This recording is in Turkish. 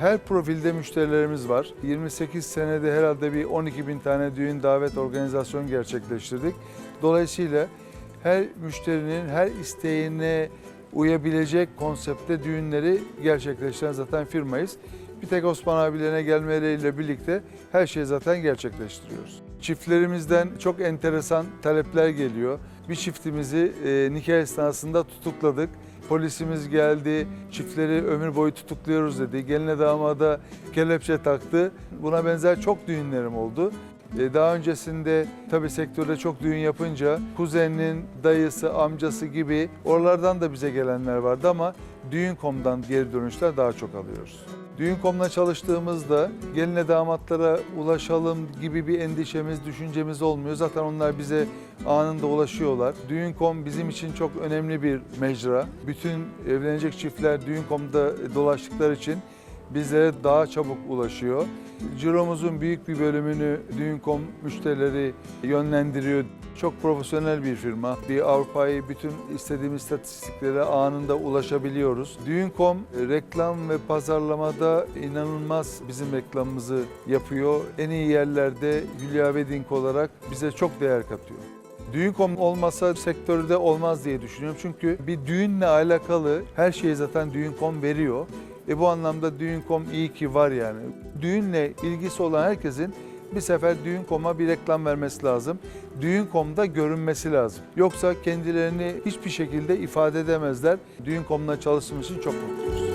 Her profilde müşterilerimiz var. 28 senede herhalde bir 12 bin tane düğün davet organizasyon gerçekleştirdik. Dolayısıyla her müşterinin her isteğine uyabilecek konseptte düğünleri gerçekleştiren zaten firmayız. Bir tek Osman abilerine gelmeleriyle birlikte her şeyi zaten gerçekleştiriyoruz. Çiftlerimizden çok enteresan talepler geliyor. Bir çiftimizi e, nikah esnasında tutukladık. Polisimiz geldi, çiftleri ömür boyu tutukluyoruz dedi. Geline damada kelepçe taktı. Buna benzer çok düğünlerim oldu. E, Daha öncesinde tabii sektörde çok düğün yapınca kuzeninin dayısı, amcası gibi oralardan da bize gelenler vardı ama Düğün.com'dan geri dönüşler daha çok alıyoruz. Düğün.com'la çalıştığımızda geline damatlara ulaşalım gibi bir endişemiz, düşüncemiz olmuyor. Zaten onlar bize anında ulaşıyorlar. Düğün.com bizim için çok önemli bir mecra. Bütün evlenecek çiftler Düğün.com'da dolaştıkları için bizlere daha çabuk ulaşıyor. Ciromuzun büyük bir bölümünü Düğün.com müşterileri yönlendiriyor. Çok profesyonel bir firma. Bir Avrupa'yı bütün istediğimiz istatistiklere anında ulaşabiliyoruz. Düğün.com reklam ve pazarlamada inanılmaz bizim reklamımızı yapıyor. En iyi yerlerde Hülya Wedding olarak bize çok değer katıyor. Düğün.com olmasa sektörde olmaz diye düşünüyorum. Çünkü bir düğünle alakalı her şeyi zaten Düğün.com veriyor. E bu anlamda Düğün.com iyi ki var yani. Düğünle ilgisi olan herkesin bir sefer Düğün.com'a bir reklam vermesi lazım. Düğün.com'da görünmesi lazım. Yoksa kendilerini hiçbir şekilde ifade edemezler. Düğün.com'la çalıştığımız için çok mutluyuz.